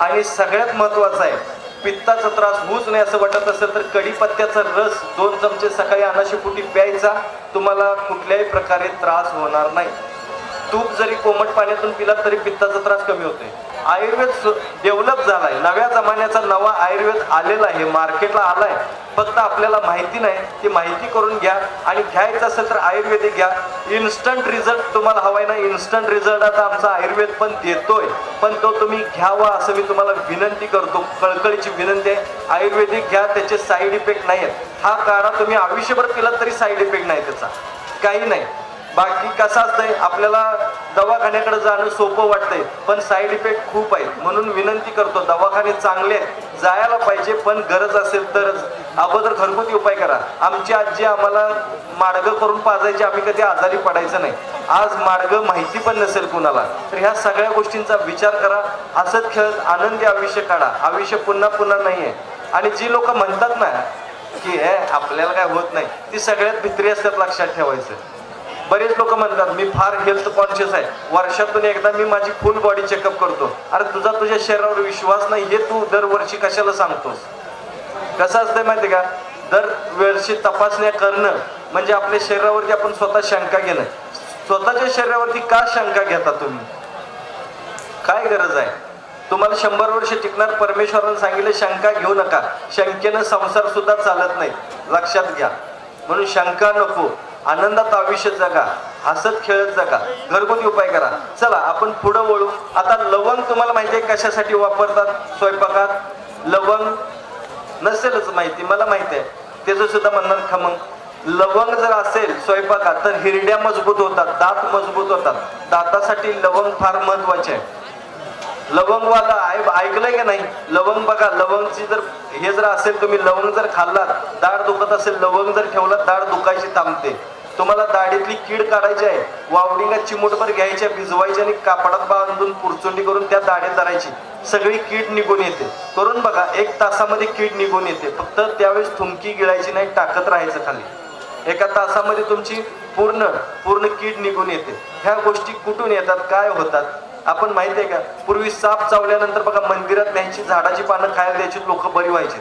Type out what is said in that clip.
आणि सगळ्यात महत्त्वाचं आहे पित्ताचा त्रास होऊच नाही असं वाटत असेल तर कढीपत्त्याचा रस दोन चमचे सकाळी अनाशीपोटी प्यायचा. तुम्हाला कुठल्याही प्रकारे त्रास होणार नाही. तूप जरी कोमट पाण्यातून पिला तरी पित्ताचा त्रास कमी होतोय. आयुर्वेद डेव्हलप झालाय. नव्या जमान्याचा नवा आयुर्वेद आलेला आहे मार्केटला आलाय. फक्त आपल्याला माहिती नाही ती माहिती करून घ्या आणि घ्यायचं असेल तर आयुर्वेदिक घ्या. इन्स्टंट रिझल्ट तुम्हाला हवाय ना इन्स्टंट रिझल्ट आता आमचा आयुर्वेद पण देतोय. पण तो तुम्ही घ्यावा असं मी तुम्हाला विनंती करतो. कळकळीची विनंती आहे. आयुर्वेदिक घ्या त्याचे साईड इफेक्ट नाही आहेत हा काढा तुम्ही आयुष्यभर केला तरी साईड इफेक्ट नाही त्याचा. काही नाही. बाकी कसं असतंय आपल्याला दवाखान्याकडे जाणं सोपं वाटतंय पण साईड इफेक्ट खूप आहेत. म्हणून विनंती करतो दवाखाने चांगले आहेत. जायला पाहिजे पण गरज असेल तरच अगोदर घरगुती उपाय करा. आमची आजी आम्हाला माडगं करून पाजायची आम्ही कधी आजारी पडायचं नाही. आज माडगं माहिती पण नसेल कुणाला. तर ह्या सगळ्या गोष्टींचा विचार करा. हसत खेळत आनंदी आयुष्य काढा. आयुष्य पुन्हा पुन्हा नाही आहे. आणि जी लोक म्हणतात ना की हे आपल्याला काय होत नाही ती सगळ्यात भित्री असतात लक्षात ठेवायचं. बरेच लोक म्हणतात मी फार हेल्थ कॉन्शियस आहे. वर्षातून एकदा मी माझी फुल बॉडी चेकअप करतो. अरे तुझा तुझ्या शरीरावर विश्वास नाही हे तू दरवर्षी कशाला सांगतोस? कसं असतंय माहिती का? दरवर्षी तपासण्या करणं म्हणजे आपल्या शरीरावरती आपण स्वतः शंका घेणं. स्वतःच्या शरीरावरती का शंका घेता तुम्ही? काय गरज आहे? तुम्हाला शंभर वर्ष टिकणार परमेश्वरानं सांगितलं शंका घेऊ नका. शंकेनं संसार सुद्धा चालत नाही. लक्षात घ्या. म्हणून शंका नको. आनंदात आयुष्य जगा हसत खेळत जगा घरगुती उपाय करा. चला आपण पुढं वळू. आता लवंग तुम्हाला माहिती आहे कशासाठी वापरतात? स्वयंपाकात? लवंग नसेलच माहिती मला माहिती आहे. त्याचं सुद्धा म्हणणार खमंग. लवंग जर असेल स्वयंपाकात तर हिरड्या मजबूत होतात दात मजबूत होतात. दातासाठी लवंग फार महत्त्वाचे आहे. लवंगवाला ऐ- ऐकलंय का नाही? लवंग बघा लवंगची जर हे जर असेल तुम्ही लवंग जर खाल्लात दाढ दुखत असेल लवंग जर ठेवला दाढ दुखायची थांबते. तुम्हाला दाढीतली कीड काढायची आहे वावडिंगा चिमूटभर घ्यायच्या भिजवायची आणि कापडात बांधून पुरचुंडी करून त्या दाढीत धरायची. सगळी कीड निघून येते. करून बघा एक तासामध्ये कीड निघून येते. फक्त त्यावेळेस थुंकी गिळायची नाही टाकत राहायचं खाली. एका तासामध्ये तुमची पूर्ण पूर्ण कीड निघून येते. ह्या गोष्टी कुठून येतात? काय होतात? आपण माहिती आहे का पूर्वी साप चावल्यानंतर बघा मंदिरात न्यायची झाडाची पानं खायला द्यायची लोक बरी व्हायची.